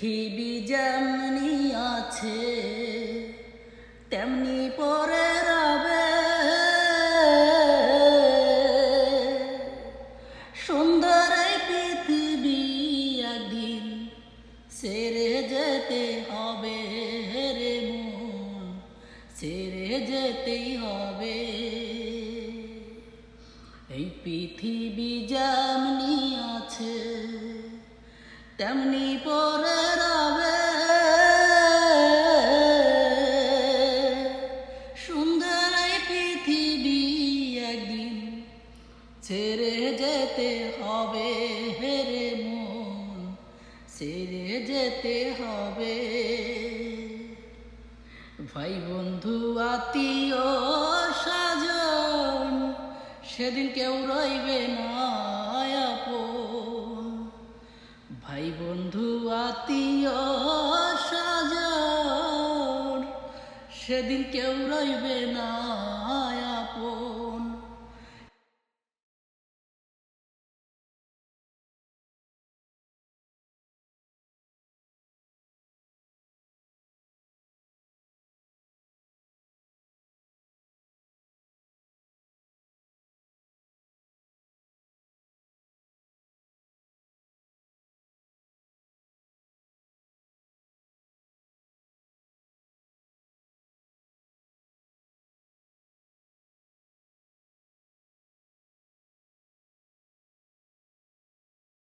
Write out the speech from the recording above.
পৃথিবী যেমনি আছে, তেমনি পরে রবে সুন্দর এই পৃথিবী একদিন সেরে যেতে হবে রে মন, সেরে যেতেই হবে। এই পৃথিবী যেমনি তেমনি পরে রবে। সুন্দর পৃথিবী একদিন ছেড়ে যেতে হবে হেরে মন, ছেড়ে যেতে হবে। ভাই বন্ধু, আত্মীয় সাজন সেদিন কেউ রইবে না আপন। বন্ধু সাজার সেদিন কেউ রইবে না।